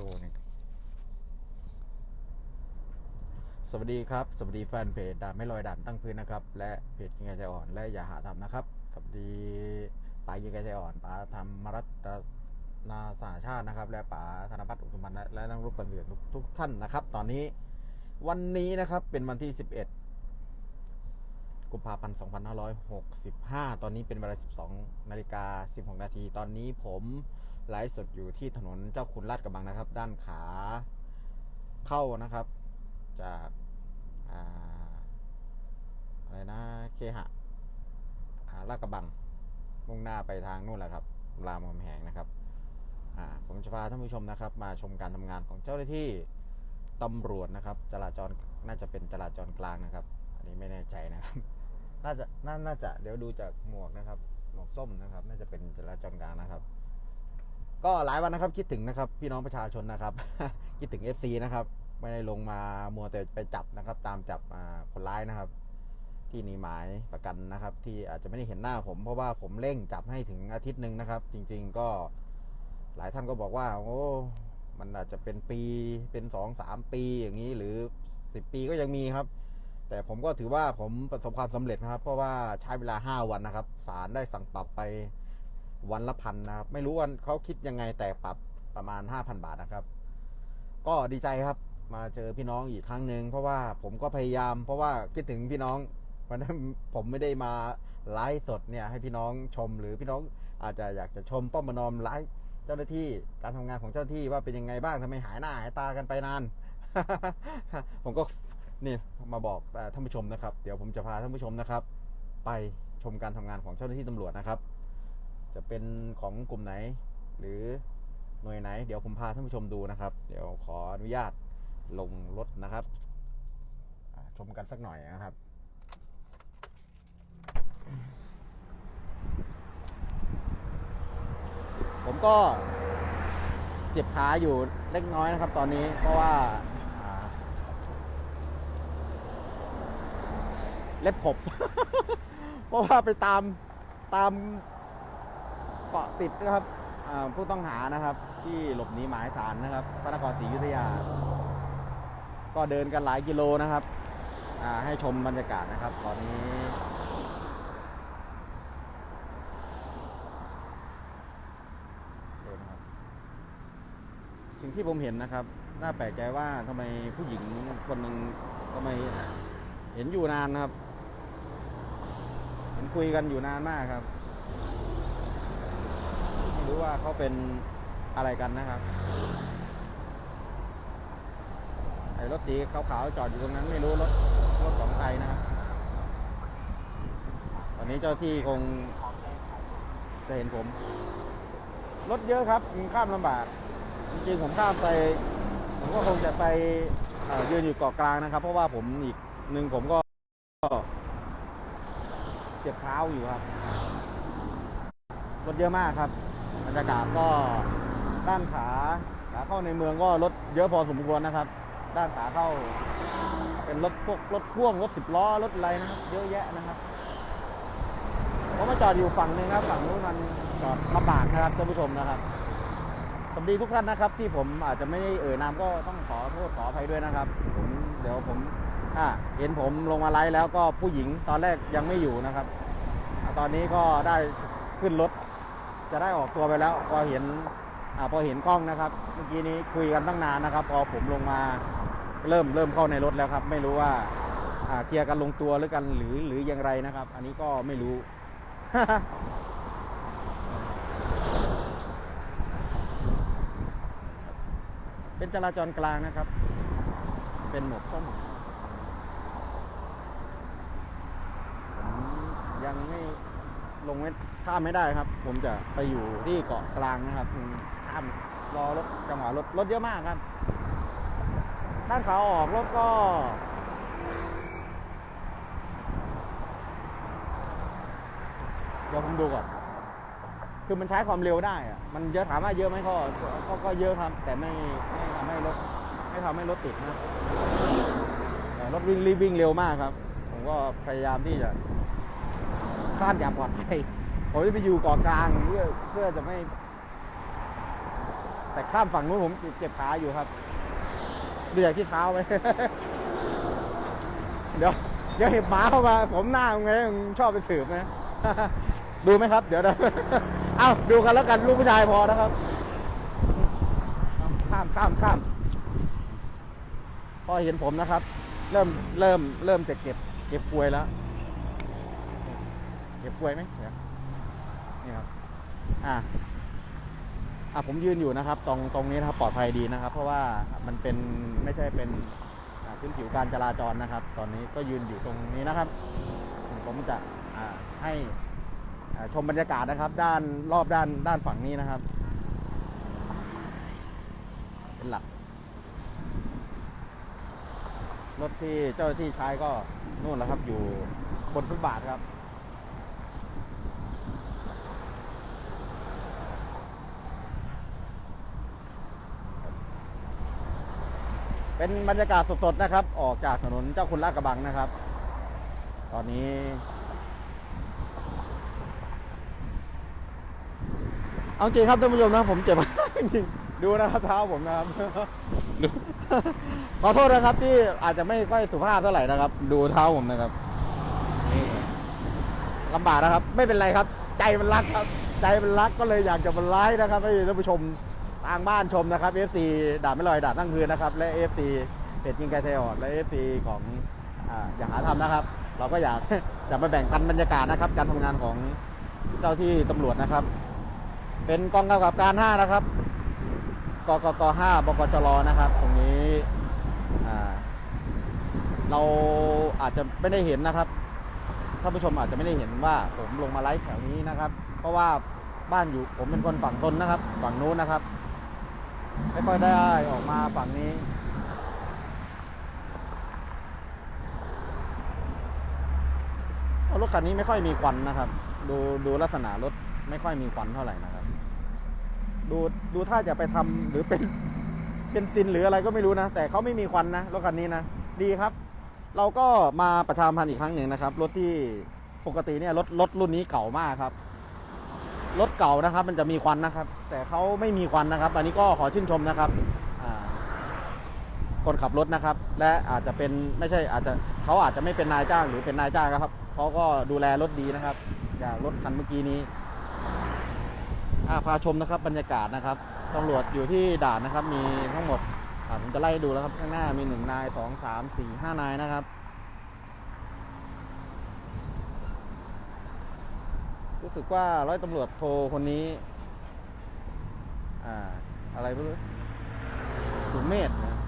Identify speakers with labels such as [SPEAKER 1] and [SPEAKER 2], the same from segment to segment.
[SPEAKER 1] ดูนี่สวัสดีครับ สวัสดีแฟนเพจด่าไม่ลอยด่านตั้งพื้นนะครับ และเพจกิงไงใจอ่อนและอย่าหาทำนะครับ สวัสดีป๋ากิงไงใจอ่อนป๋าธรรมรัตนาสาชาตินะครับ และป๋าธนพัฒน์อุทุมันและนักรุกปันเดือนทุกทุกท่านนะครับ ตอนนี้วันนี้นะครับเป็นวันที่ 11 กุมภาพันธ์ 2565 ตอนนี้เป็นเวลา 12 นาฬิกา 16 นาที ตอนนี้ผม ไลฟ์สดอยู่ที่ถนนเจ้าคุณลาดกระบังนะครับ ด้านขาเข้านะครับ จากอ่าอะไรนะเคหะลาดกระบังมุ่งหน้าไปทางนู่นแหละครับ รามคำแหงนะครับผมจะพาท่านผู้ชมนะครับ มาชมการทำงานของเจ้าหน้าที่ตำรวจนะครับ จราจรน่าจะเป็นจราจรกลางนะครับ อันนี้ไม่แน่ใจนะครับ น่าจะนาน่าจะเดี๋ยวดูจากหมวกนะครับ หมวกส้มนะครับ น่าจะเป็นจราจรกลางนะครับ ก็หลายวันนะครับคิดถึงนะครับ พี่น้องประชาชนนะครับ คิดถึง FC นะครับ ไม่ได้ลงมามัวแต่ไปจับนะครับ ตามจับคนร้ายนะครับ ที่หนีหมายประกันนะครับ ที่อาจจะไม่ได้เห็นหน้าผมเพราะว่าผมเร่งจับให้ถึงอาทิตย์หนึ่งนะครับ จริง ๆ ก็หลายท่านก็บอกว่า โอ้มันอาจจะเป็นปีเป็นสองสามปีอย่างนี้หรือสิบปีก็ยังมีครับ แต่ผมก็ถือว่าผมประสบความสำเร็จนะครับ เพราะว่าใช้เวลา 5 วันนะครับศาลได้สั่งปรับไป วันละพันนะครับ ไม่รู้วันเขาคิดยังไงแต่ปรับประมาณ 5,000 บาทนะครับ ก็ดีใจครับมาเจอพี่น้องอีกครั้งหนึ่งเพราะว่าผมก็พยายาม เพราะว่าคิดถึงพี่น้องวันนั้นผมไม่ได้มาไลฟ์สดเนี่ยให้พี่น้องชมหรือพี่น้องอาจจะอยากจะชมป้อมมนอมไลฟ์เจ้าหน้าที่การทำงานของเจ้าหน้าที่ว่าเป็นยังไงบ้างทำไมหายหน้าหายตากันไปนาน ผมก็นี่มาบอกท่านผู้ชมนะครับ เดี๋ยวผมจะพาท่านผู้ชมนะครับ ไปชมการทำงานของเจ้าหน้าที่ตำรวจนะครับ จะเป็นของกลุ่มไหน หรือหน่วยไหน เดี๋ยวผมพาท่านผู้ชมดูนะครับ เดี๋ยวขออนุญาตลงรถนะครับชมกันสักหน่อยนะครับผมก็เจ็บขาอยู่เล็กน้อยนะครับ ตอนนี้เพราะว่าเล็บขบเพราะว่าไปตามตาม เกาะติดนะครับผู้ต้องหานะครับ ที่หลบหนีหมายสารนะครับพระนครศรีอยุธยา ก็เดินกันหลายกิโลนะครับให้ชมบรรยากาศนะครับ ตอนนี้ สิ่งที่ผมเห็นนะครับ น่าแปลกใจว่าทำไมผู้หญิงคนหนึ่งทำไมเห็นอยู่นานนะครับ เห็นคุยกันอยู่นานมากครับ ไม่รู้ว่าเขาเป็นอะไรกันนะครับไอ้รถสีขาวๆจอดอยู่ตรงนั้นไม่รู้รถรถของใครนะครับตอนนี้เจ้าที่คงจะเห็นผม รถเยอะครับข้ามลำบาก จริงๆผมข้ามไป ผมก็คงจะไปเอ่อยืนอยู่เกาะกลางนะครับ เพราะว่าผมอีกหนึ่งผมก็เจ็บเท้าอยู่ครับ รถเยอะมากครับ รรยากาศก็ด้านขาขาเข้าในเมืองก็รถเยอะพอสมควรนะครับ ด้านขาเข้า เป็นรถพวกรถพ่วงรถสิบล้อรถอะไรนะครับเยอะแยะนะครับผมมาจอดอยู่ฝั่งหนึงนะครับฝั่งนู้นมันจอดลำบากนะครับท่านผู้ชมนะครับสวัสดีทุกท่านนะครับ ที่ผมอาจจะไม่ได้เอ่ยนามก็ต้องขอโทษขออภัยด้วยนะครับ ผมเดี๋ยวผมอ่าเห็นผมลงมาไลฟ์แล้วก็ผู้หญิงตอนแรกยังไม่อยู่นะครับ ตอนนี้ก็ได้ขึ้นรถ จะได้ออกตัวไปแล้วพอเห็นอพอเห็นกล้องนะครับ เมื่อกี้นี้คุยกันตั้งนานนะครับ พอผมลงมาเริ่มเริ่มเข้าในรถแล้วครับ ไม่รู้ว่าเคลียร์กันลงตัวหรือกันหรือหรืออย่างไรนะครับ อันนี้ก็ไม่รู้เป็นจราจรกลางนะครับ เป็นหมวกส้มยังไม่ ลงไม่ข้ามไม่ได้ครับ ผมจะไปอยู่ที่เกาะกลางนะครับข้ามรอรถจังหวะรถรถเยอะมากครับ ด้านขาออกรถก็เดี๋ยวผมดูก่อนคือมันใช้ความเร็วได้อะมันเยอะถามว่าเยอะไหมก็ก็ก็เยอะครับ แต่ไม่ไม่ทำให้รถไม่ทำให้รถติดนะรถวิ่งรีบวิ่งเร็วมากครับ ผมก็พยายามที่จะ ข้ามอย่างปลอดภัยผมจะไปอยู่เกาะกลางเพื่อเพื่อจะไม่ แต่ข้ามฝั่งนู้นผมเจ็บขาอยู่ครับดูอย่างที่เท้าไหมเดี๋ยวเดี๋ยวเห็บหมาเข้ามา ผมหน้าไงชอบไปสืบนะดูไหมครับ เดี๋ยวนะเอ้าดูกันแล้วกันลูกผู้ชายพอนะครับ ข้ามข้ามข้ามพอเห็นผมนะครับ เริ่มเริ่มเริ่มจะเก็บ เก็บกลวยแล้ว เก็บกลวยไหมเดี๋ยวนี่ครับอะอะผมยืนอยู่นะครับ ตรงตรงนี้นะครับปลอดภัยดีนะครับ เพราะว่ามันเป็นไม่ใช่เป็นพื้นผิวการจราจรนะครับ ตอนนี้ก็ยืนอยู่ตรงนี้นะครับ ผมจะให้ชมบรรยากาศนะครับ ด้านรอบด้านด้านฝั่งนี้นะครับ เป็นหลัก รถที่เจ้าหน้าที่ใช้ก็นู่นแหละครับอยู่บนฟุตบาทครับ เป็นบรรยากาศสดๆนะครับ ออกจากถนนเจ้าคุณลาดกระบังนะครับ ตอนนี้ เอาจริงครับท่านผู้ชมนะผมเจ็บจริงดูนะครับเท้าผมนะครับดูขอโทษนะครับที่อาจจะไม่ค่อยสุภาพเท่าไหร่นะครับ ดูเท้าผมนะครับลำบากนะครับ ไม่เป็นไรครับ ใจมันรักครับ ใจมันรักก็เลยอยากจะบรรไลฟ์นะครับให้ท่านผู้ชม ทางบ้านชมนะครับ FC ด่าไม่ลอยด่าตั้งคืนนะครับ และ FC เพจยิงไกลเทลและ FC ของอ่าอย่างหาทำนะครับ เราก็อยาก จะมาแบ่งปันบรรยากาศนะครับ การทำงานของเจ้าที่ตำรวจนะครับ เป็นกองกำกับการ 5 นะครับกกก5บกจรนะครับ ตรงนี้อ่าเราอาจจะไม่ได้เห็นนะครับท่านผู้ชมอาจจะไม่ได้เห็นว่าผมลงมาไลฟ์แถวนี้นะครับ เพราะว่าบ้านอยู่ผมเป็นคนฝั่งทนนะครับ ฝั่งนู้นนะครับ ไม่ค่อยได้ออกมาฝั่งนี้ รถคันนี้ไม่ค่อยมีควันนะครับ ดูดูลักษณะรถไม่ค่อยมีควันเท่าไหร่นะครับ ดูดูถ้าจะไปทำหรือเป็นเป็นซินหรืออะไรก็ไม่รู้นะ แต่เขาไม่มีควันนะรถคันนี้นะ ดีครับ เราก็มาประชามพันธ์อีกครั้งหนึ่งนะครับ รถที่ปกติเนี่ยรถรถรุ่นนี้เก่ามากครับ รถเก่านะครับ มันจะมีควันนะครับ แต่เขาไม่มีควันนะครับ อันนี้ก็ขอชื่นชมนะครับคนขับรถนะครับ และอาจจะเป็นไม่ใช่อาจจะเขาอาจจะไม่เป็นนายจ้างหรือเป็นนายจ้างนะครับเขาก็ดูแลรถดีนะครับ อย่างรถคันเมื่อกี้นี้พาชมนะครับบรรยากาศนะครับตำรวจอยู่ที่ด่านนะครับ มีทั้งหมดผมจะไล่ดูแล้วครับข้างหน้ามีหนึ่งนายสองสามสี่ห้านายนะครับ รู้สึกว่าร้อยตำรวจโทคนนี้ อ่า อะไรไม่รู้ สุเมธนะ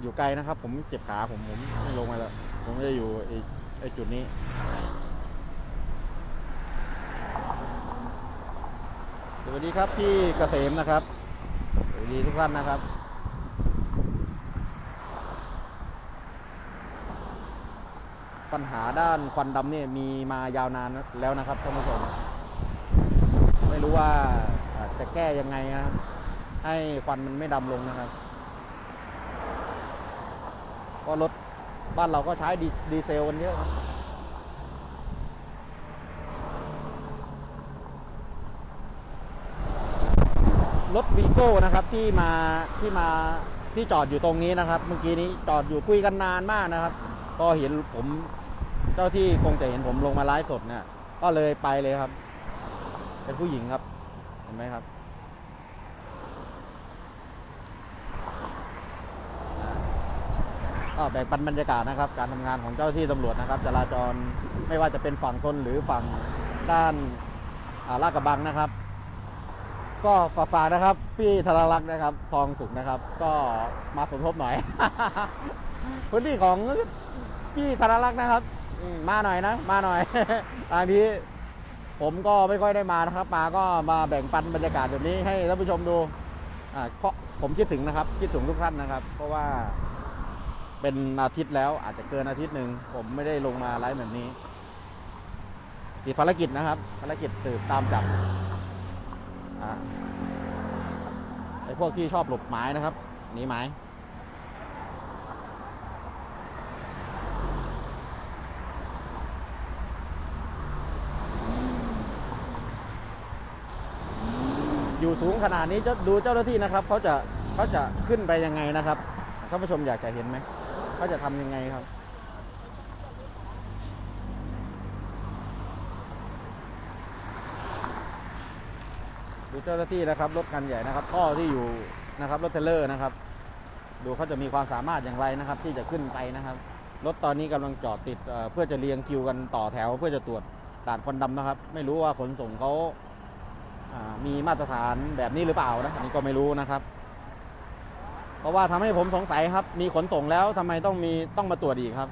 [SPEAKER 1] อยู่ไกลนะครับ ผมเจ็บขาผมผมไม่ลงมาแล้ว ผมจะอยู่ไอ้ไอ้จุดนี้ สวัสดีครับพี่เกษมนะครับ สวัสดีทุกท่านนะครับ ปัญหาด้านควันดำเนี่ยมีมายาวนานแล้วนะครับท่านผู้ชม ไม่รู้ว่าจะแก้ยังไงนะครับ ให้ควันมันไม่ดำลงนะครับ ก็รถบ้านเราก็ใช้ดีดีเซลกันเยอะครับรถวีโก้นะครับที่มาที่มาที่จอดอยู่ตรงนี้นะครับ เมื่อกี้นี้จอดอยู่คุยกันนานมากนะครับ ก็เห็นผม เจ้าที่คงจะเห็นผมลงมาไลฟ์สดเนี่ย ก็เลยไปเลยครับ เป็นผู้หญิงครับ เห็นไหมครับ ก็แบ่งปันบรรยากาศนะครับ การทำงานของเจ้าที่ตำรวจนะครับ จราจรไม่ว่าจะเป็นฝั่งทนหรือฝั่งด้านลาดกระบังนะครับ ก็ฝากฝากนะครับ พี่ธนรักษ์นะครับ ทองสุขนะครับ ก็มาสมทบหน่อยพื้นที่ของพี่ธนรักษ์นะครับ อืมมาหน่อยนะ มาหน่อย ทางนี้ผมก็ไม่ค่อยได้มานะครับ มาก็มาแบ่งปันบรรยากาศแบบนี้ให้ท่านผู้ชมดูอ่าเพราะผมคิดถึงนะครับ คิดถึงทุกท่านนะครับ เพราะว่าเป็นอาทิตย์แล้วอาจจะเกินอาทิตย์หนึ่งผมไม่ได้ลงมาไลฟ์แบบนี้ติดภารกิจนะครับ ภารกิจสืบตามจับอ่าไอ้พวกที่ชอบหลบหมายนะครับหนีหม อยู่สูงขนาดนี้จะดูเจ้าหน้าที่นะครับเขาจะเขาจะขึ้นไปยังไงนะครับท่านผู้ชมอยากจะเห็นไหมเขาจะทำยังไงครับ ดูเจ้าหน้าที่นะครับรถคันใหญ่นะครับท่อที่อยู่นะครับรถเทรลเลอร์นะครับ ดูเขาจะมีความสามารถอย่างไรนะครับ ที่จะขึ้นไปนะครับรถตอนนี้กำลังจอดติดเพื่อจะเรียงคิวกันต่อแถว เพื่อจะตรวจด่านควันดำนะครับ ไม่รู้ว่าขนส่งเขา มีมาตรฐานแบบนี้หรือเปล่านะอันนี้ก็ไม่รู้นะครับ เพราะว่าทำให้ผมสงสัยครับ มีขนส่งแล้วทำไมต้องมีต้องมาตรวจอีกครับ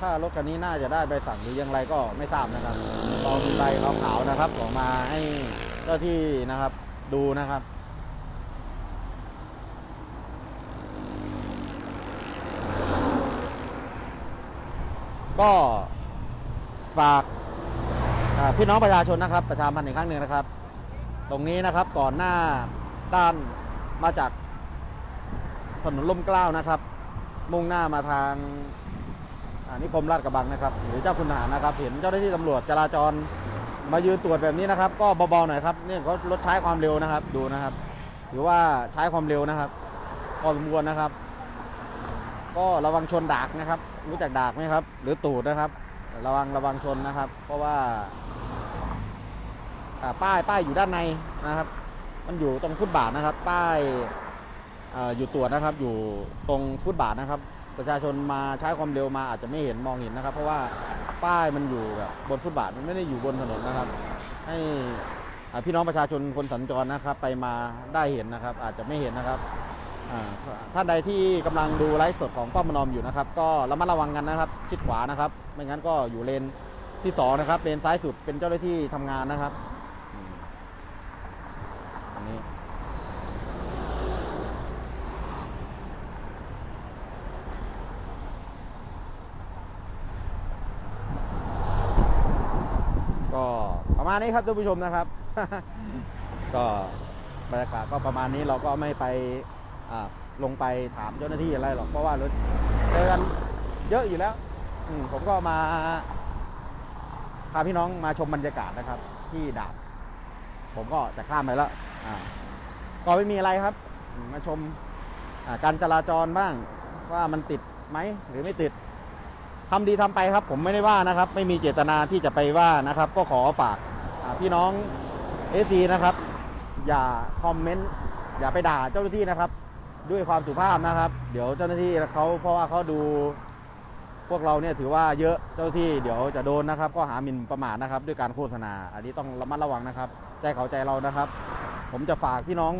[SPEAKER 1] ถ้ารถคันนี้น่าจะได้ใบสั่งหรือยังไรก็ไม่ทราบนะครับตอนใบขาวๆนะครับออกมาให้เจ้าที่นะครับ ดูนะครับ ก็ฝากพี่น้องประชาชนนะครับ ประชาพันธ์อีกครั้งหนึ่งนะครับ ตรงนี้นะครับก่อนหน้าด้านมาจากถนนล่มเกล้านะครับ มุ่งหน้ามาทางนิคมลาดกระบังนะครับ หรือเจ้าคุณทหารนะครับ เห็นเจ้าหน้าที่ตำรวจจราจร มายืนตรวจแบบนี้นะครับ ก็เบาๆหน่อยครับเนี่ยเขาลดใช้ความเร็วนะครับ ดูนะครับ ถือว่าใช้ความเร็วนะครับพอสมควรนะครับ ก็ระวังชนดากนะครับ รู้จักดากไหมครับ หรือตูดนะครับ ระวังระวังชนนะครับ เพราะว่าป้ายป้ายอยู่ด้านในนะครับ มันอยู่ตรงฟุตบาทนะครับ ป้ายอยู่ตรวจนะครับ อยู่ตรงฟุตบาทนะครับ ประชาชนมาใช้ความเร็วมาอาจจะไม่เห็นมองเห็นนะครับ เพราะว่า ป้ายมันอยู่แบบบนฟุตบาทมันไม่ได้อยู่บนถนนนะครับ ให้พี่น้องประชาชนคนสัญจรนะครับ ไปมาได้เห็นนะครับ อาจจะไม่เห็นนะครับท่านใดที่กำลังดูไลฟ์สดของป้อมนอมอยู่นะครับ ก็ระมัดระวังกันนะครับ ชิดขวานะครับ ไม่งั้นก็อยู่เลนที่สองนะครับเลนซ้ายสุดเป็นเจ้าหน้าที่ทำงานนะครับอืมอันนี้ ก็ประมาณนี้ครับท่านผู้ชมนะครับ ก็บรรยากาศก็ประมาณนี้เราก็ไม่ไปลงไปถามเจ้าหน้าที่อะไรหรอกเพราะว่ารถเจอกันเยอะอยู่แล้วผมก็มาพาพี่น้องมาชมบรรยากาศนะครับ ที่ดาบ ผมก็จะข้ามไปแล้วก็ไม่มีอะไรครับ มาชมการจราจรบ้างว่ามันติดไหมหรือไม่ติด ทำดีทำไปครับ ผมไม่ได้ว่านะครับ ไม่มีเจตนาที่จะไปว่านะครับ ก็ขอฝากพี่น้องเอซีนะครับ อย่าคอมเมนต์อย่าไปด่าเจ้าหน้าที่นะครับ ด้วยความสุภาพนะครับ เดี๋ยวเจ้าหน้าที่เขาเพราะว่าเขาดู พวกเราเนี่ยถือว่าเยอะเจ้าหน้าที่เดี๋ยวจะโดนนะครับก็หาหมิ่นประมาทนะครับ ด้วยการโฆษณา อันนี้ต้องระมัดระวังนะครับ ใจเขาใจเรานะครับ ผมจะฝากพี่น้อง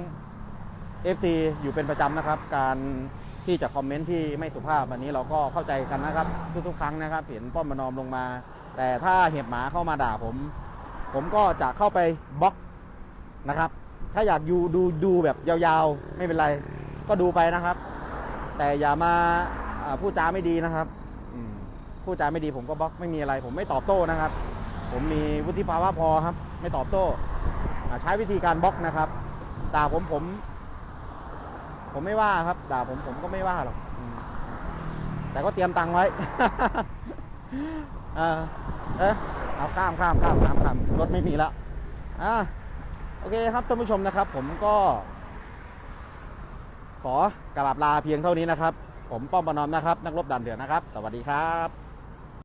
[SPEAKER 1] FC อยู่เป็นประจำนะครับ การ ที่จะคอมเมนต์ที่ไม่สุภาพอันนี้เราก็เข้าใจกันนะครับ ทุกๆ ครั้งนะครับ เห็นป้อมมานอมลงมา แต่ถ้าเห็บหมาเข้ามาด่าผม ผมก็จะเข้าไปบล็อกนะครับ ถ้าอยากดูดูดูแบบยาวๆ ไม่เป็นไร ก็ดูไปนะครับ แต่อย่ามาพูดจาไม่ดีนะครับพูดจาไม่ดีผมก็บล็อกไม่มีอะไร ผมไม่ตอบโต้นะครับ ผมมีวุฒิภาวะพอครับ ไม่ตอบโต้ใช้วิธีการบล็อกนะครับด่าผมผม ผมไม่ว่าครับ ด่าผมผมก็ไม่ว่าหรอกแต่ก็เตรียมตังค์ไว้ เออเอะเอาข้ามข้ามข้ามข้ามข้ามรถไม่มีแล้วอ่าโอเคครับท่านผู้ชมนะครับ ผมก็ ขอกราบลาเพียงเท่านี้นะครับ ผมป้อมปนอมนะครับ นักรบด่านเดือดนะครับ สวัสดีครับ